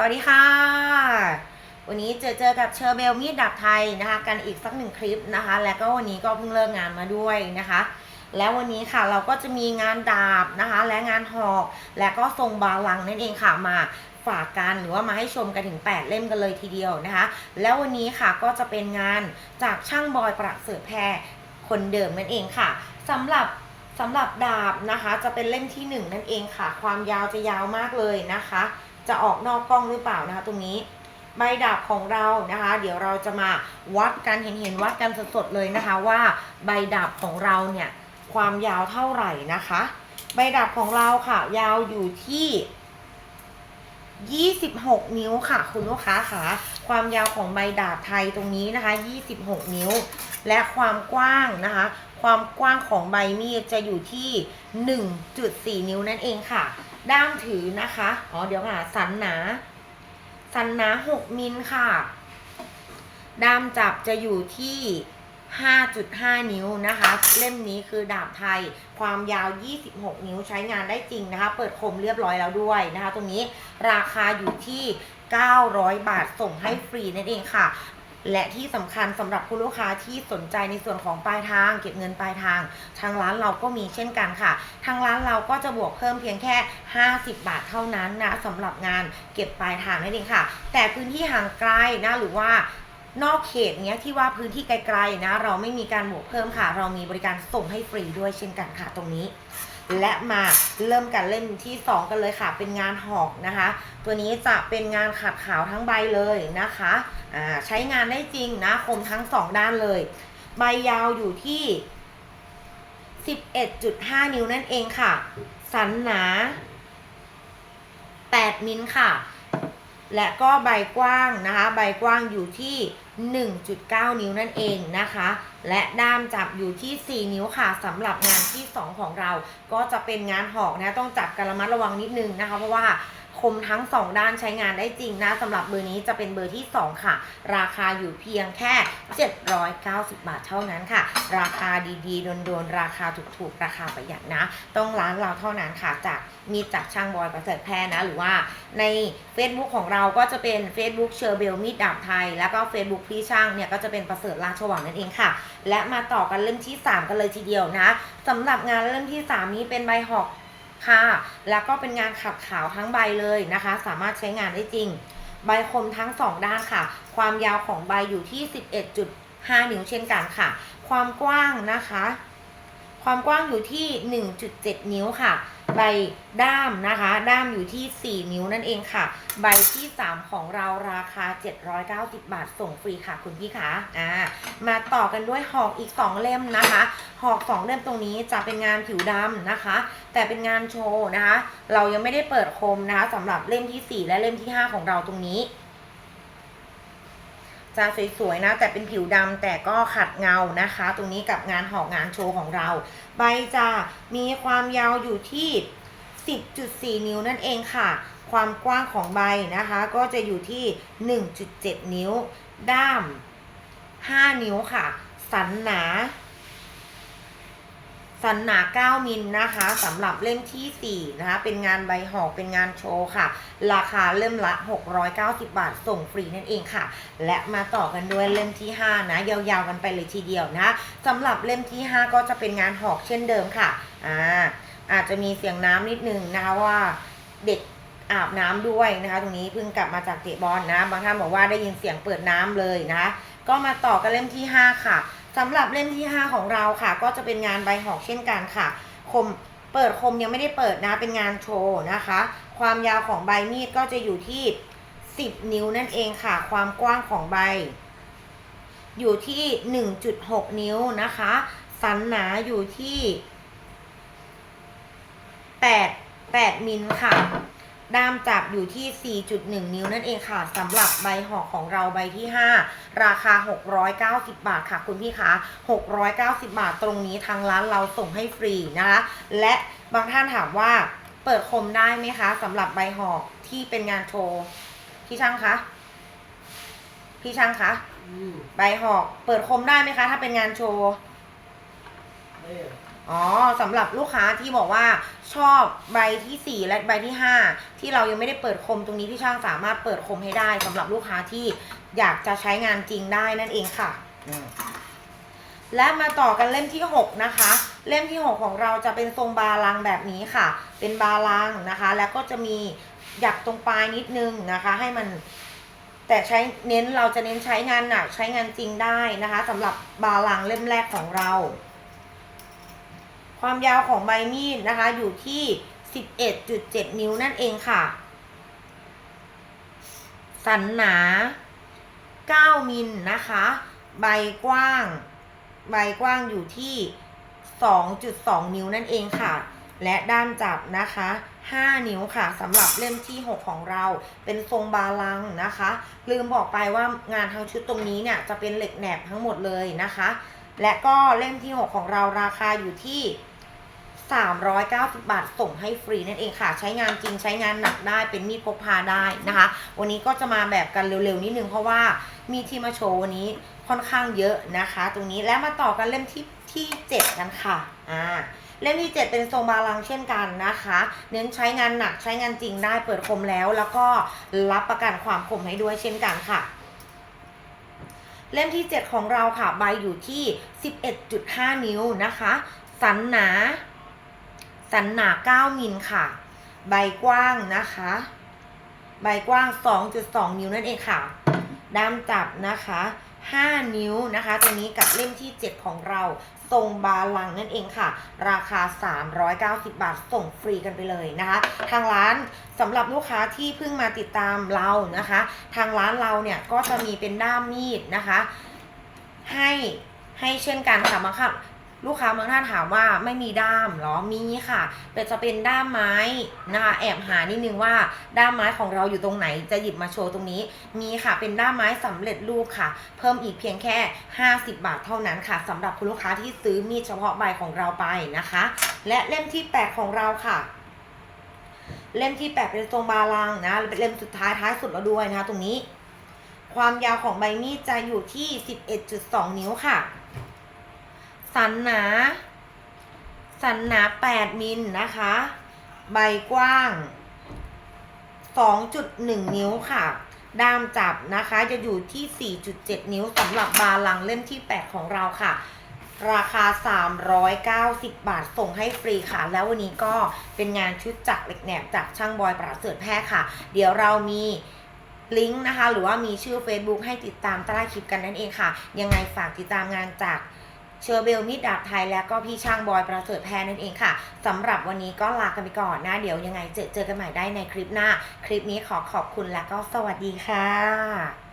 สวัสดีค่ะ วันนี้เจอเจอกับเชอร์เบลมีดดับไทยนะคะ กันอีกสักหนึ่งคลิปนะคะ แล้วก็วันนี้ก็เพิ่งเลิกงานมาด้วยนะคะ แล้ววันนี้ค่ะเราก็จะมีงานดาบนะคะ และงานหอกและก็ทรงบาลังนั่นเองค่ะมาฝากกันหรือว่ามาให้ชมกันถึง 8 เล่มกันเลยทีเดียวนะคะ แล้ววันนี้ค่ะก็จะเป็นงานจากช่างบอยประเสริฐแพรคนเดิมนั่นเองค่ะสำหรับสำหรับดาบนะคะ จะเป็นเล่มที่หนึ่งนั่นเองค่ะ ความยาวจะยาวมากเลยนะคะ จะออกนอกกล้องหรือเปล่านะคะ ตรงนี้ใบดาบของเรานะคะ เดี๋ยวเราจะมาวัดกันเห็นเห็นวัดกันสดๆเลยนะคะ ว่าใบดาบของเราเนี่ยความยาวเท่าไหร่นะคะ ใบดาบของเราค่ะยาวอยู่ที่ 26 นิ้วค่ะ คุณลูกค้าค่ะความยาวของใบดาบไทยตรงนี้นะคะ 26 นิ้ว และความกว้างนะคะ ความกว้างของใบมีดจะอยู่ที่ 1.4 นิ้วนั่นเองค่ะ ด้ามถือนะคะ อ๋อ เดี๋ยวค่ะ สันหนา สันหนา6มิลค่ะ ด้ามจับจะอยู่ที่5.5 นิ้วนะคะ เล่มนี้คือดาบไทยความยาว 26 นิ้วใช้งานได้จริงนะคะ เปิดคมเรียบร้อยแล้วด้วยนะคะ ตรงนี้ราคาอยู่ที่ 900 บาทส่งให้ฟรีนั่นเองค่ะ และที่สำคัญสำหรับคุณลูกค้าที่สนใจในส่วนของปลายทาง เก็บเงินปลายทาง ทางร้านเราก็มีเช่นกันค่ะ ทางร้านเราก็จะบวกเพิ่มเพียงแค่ 50 บาทเท่านั้นนะสำหรับงานเก็บปลายทางนั่นเองค่ะ แต่พื้นที่ห่างไกลนะหรือว่านอกเขตเนี้ยที่ว่าพื้นที่ไกลๆนะ เราไม่มีการบวกเพิ่มค่ะ เรามีบริการส่งให้ฟรีด้วยเช่นกันค่ะตรงนี้ และมาเริ่มกันเล่มที่ 2 กันเลยค่ะ เป็นงานหอกนะคะ ตัวนี้จะเป็นงานขัดขาวทั้งใบเลยนะคะใช้งานได้จริงนะคมทั้ง 2 ด้านเลย ใบยาวอยู่ที่ 11.5 นิ้วนั่นเองค่ะ สันหนา 8 มิลค่ะ และก็ใบกว้างนะคะ ใบกว้างอยู่ที่ 1.9 นิ้วนั่นเองนะคะ และด้ามจับอยู่ที่ 4 นิ้วค่ะสำหรับงานที่ 2 ของเรา ก็จะเป็นงานหอกนะ ต้องจับกันระมัดระวังนิดนึงนะคะ เพราะว่า คมทั้ง 2 ด้านใช้งานได้จริงนะสำหรับเบอร์นี้จะเป็นเบอร์ที่ 2 ค่ะ ราคาอยู่เพียงแค่ 790 บาทเท่านั้นค่ะ ราคาดีๆโดนๆราคาถูกๆ ราคาประหยัดนะ ต้องร้านเราเท่านั้นค่ะจากมีจากช่างบอยประเสริฐแพรนะ หรือว่าใน Facebook ของเราก็จะเป็น Facebook เชอร์เบลมีดดาบไทย แล้วก็ Facebook พี่ช่างเนี่ยก็จะเป็นประเสริฐราชวังนั่นเองค่ะ และมาต่อกันเล่มที่ 3 กันเลยทีเดียวนะสำหรับงานเล่มที่ 3 นี้เป็นใบหอก ค่ะ แล้วก็เป็นงานขัดขาวทั้งใบเลยนะคะ สามารถใช้งานได้จริง ใบคมทั้ง 2 ด้านค่ะ ความยาวของใบอยู่ที่ 11.5 นิ้วเช่นกันค่ะ ความกว้างนะคะ ความกว้างอยู่ที่ 1.7 นิ้วค่ะ ใบด้ามนะคะ ด้ามอยู่ที่ 4 นิ้วนั่นเองค่ะ ใบที่ 3 ของเราราคา 790 บาทส่งฟรีค่ะคุณพี่คะอ่ามาต่อกันด้วยหอกอีก 2 เล่มนะคะหอก 2 เล่มตรงนี้จะเป็นงานผิวดำนะคะ แต่เป็นงานโชว์นะคะ เรายังไม่ได้เปิดคมนะคะสำหรับเล่มที่ 4 และเล่มที่ 5 ของเราตรงนี้ จะสวยๆนะแต่เป็นผิวดำแต่ก็ขัดเงานะคะ ตรงนี้กับงานหอกงานโชว์ของเรา ใบจะมีความยาวอยู่ที่ 10.4 นิ้วนั่นเองค่ะ ความกว้างของใบนะคะ ก็จะอยู่ที่ 1.7 นิ้ว ด้าม 5 นิ้วค่ะ สันหนา สันหนา 9 มิลนะคะสำหรับเล่มที่ 4 นะคะ เป็นงานใบหอกเป็นงานโชว์ค่ะ ราคาเล่มละ 690 บาท ส่งฟรีนั่นเองค่ะ และมาต่อกันด้วยเล่มที่ 5 นะ ยาวๆกันไปเลยทีเดียวนะสำหรับเล่มที่ 5 ก็จะเป็นงานหอกเช่นเดิมค่ะอ่าอาจจะมีเสียงน้ำนิดนึงนะคะว่าเด็กอาบน้ำด้วยนะคะตรงนี้เพิ่งกลับมาจากเตะบอลนะ บางท่านบอกว่าได้ยินเสียงเปิดน้ำเลยนะ ก็มาต่อกันเล่มที่ 5 ค่ะ สำหรับเล่มที่ 5 ของเราค่ะ ก็จะเป็นงานใบหอกเช่นกันค่ะ คมเปิดคมยังไม่ได้เปิดนะ เป็นงานโชว์นะคะ ความยาวของใบมีดก็จะอยู่ที่ 10 นิ้วนั่นเองค่ะ ความกว้างของใบ อยู่ที่ 1.6 นิ้วนะคะ สันหนาอยู่ที่ 8 8มิลค่ะ ด้ามจับอยู่ที่ 4.1 นิ้วนั่นเองค่ะสำหรับใบหอกของเราใบที่ 5 ราคา 690 บาทค่ะคุณพี่คะ690 บาทตรงนี้ทางร้านเราส่งให้ฟรีนะคะและบางท่านถามว่าเปิดคมได้ไหมคะสำหรับใบหอกที่เป็นงานโชว์พี่ช่างคะพี่ช่างคะอืมใบหอกเปิดคมได้ไหมคะ ถ้าเป็นงานโชว์ไม่ อะออ๋อสำหรับลูกค้าที่บอกว่าชอบใบที่ 4 และใบที่ 5 ที่เรายังไม่ได้เปิดคมตรงนี้พี่ช่างสามารถเปิดคมให้ได้สำหรับลูกค้าที่อยากจะใช้งานจริงได้นั่นเองค่ะอืมและมาต่อกันเล่มที่ 6 นะคะ เล่มที่ 6 ของเราจะเป็นทรงบาลังแบบนี้ค่ะ เป็นบาลังนะคะ แล้วก็จะมีหยักตรงปลายนิดนึงนะคะ ให้มันแต่ใช้เน้นเราจะเน้นใช้งานหนักใช้งานจริงได้นะคะสำหรับบาลังเล่มแรกของเรา ความยาวของใบมีดนะคะ อยู่ที่ 11.7 นิ้วนั่นเองค่ะ สันหนา 9 มิลนะคะ ใบกว้าง ใบกว้างอยู่ที่ 2.2 นิ้วนั่นเองค่ะ และด้ามจับนะคะ 5 นิ้วค่ะสำหรับเล่มที่ 6 ของเราเป็นทรงบาลังนะคะ ลืมบอกไปว่างานทั้งชุดตรงนี้เนี่ยจะเป็นเหล็กแหนบทั้งหมดเลยนะคะและก็เล่มที่ 6 ของเราราคาอยู่ที่ 390 บาทส่งให้ฟรีนั่นเองค่ะ ใช้งานจริงใช้งานหนักได้เป็นมีดพกพาได้นะคะ วันนี้ก็จะมาแบบกันเร็วๆนิดนึงเพราะว่ามีที่มาโชว์วันนี้ค่อนข้างเยอะนะคะ ตรงนี้และมาต่อกันเล่มที่ที่ 7 กันค่ะอ่าเล่มที่ 7 เป็นทรงบาลังเช่นกันนะคะ เน้นใช้งานหนักใช้งานจริงได้เปิดคมแล้ว แล้วก็รับประกันความคมให้ด้วยเช่นกันค่ะเล่มที่ 7 ของเราค่ะ ใบอยู่ที่ 11.5 นิ้วนะคะ สันหนา สันหนา 9 มิลค่ะ ใบกว้างนะคะ ใบกว้าง 2.2 นิ้วนั่นเองค่ะ ด้ามจับนะคะ 5 นิ้วนะคะตรงนี้กับเล่มที่ 7 ของเรา ทรงบาลังนั่นเองค่ะ ราคา 390 บาทส่งฟรีกันไปเลยนะคะ ทางร้านสำหรับลูกค้าที่เพิ่งมาติดตามเรานะคะ ทางร้านเราเนี่ยก็จะมีเป็นด้ามมีดนะคะ ให้ให้เช่นกันค่ะบาค่ะ ลูกค้าบางท่านถามว่าไม่มีด้ามเหรอ มีค่ะ แต่จะเป็นด้ามไม้นะคะ แอบหานิดนึงว่าด้ามไม้ของเราอยู่ตรงไหน จะหยิบมาโชว์ตรงนี้ มีค่ะ เป็นด้ามไม้สำเร็จรูปค่ะ เพิ่มอีกเพียงแค่ 50 บาทเท่านั้นค่ะสำหรับคุณลูกค้าที่ซื้อมีดเฉพาะใบของเราไปนะคะ และเล่มที่8ของเราค่ะเล่มที่8เป็นทรงบาลังนะเป็นเล่มสุดท้ายท้ายสุดแล้วด้วยนะคะตรงนี้ ความยาวของใบมีดจะอยู่ที่ 11.2 นิ้วค่ะ สันหนา สันหนา 8 มิลนะคะ ใบกว้าง 2.1 นิ้วค่ะ ด้ามจับนะคะจะอยู่ที่ 4.7 นิ้วสำหรับบาลังเล่มที่ 8 ของเราค่ะ ราคา 390 บาทส่งให้ฟรีค่ะ แล้ววันนี้ก็เป็นงานชุดจักรเหล็กแหนบจากช่างบอยประเสริฐแพทย์ค่ะ เดี๋ยวเรามีลิงก์นะคะ หรือว่ามีชื่อ Facebook ให้ติดตามใต้คลิปกันนั่นเองค่ะ ยังไงฝากติดตามงานจาก เชอร์เบลมิดดาบไทยและก็พี่ช่างบอยประเสริฐแพรนั่นเองค่ะสำหรับวันนี้ก็ลากันไปก่อนนะ เดี๋ยวยังไงเจอเจอกันใหม่ได้ในคลิปหน้า คลิปนี้ขอขอบคุณและก็สวัสดีค่ะ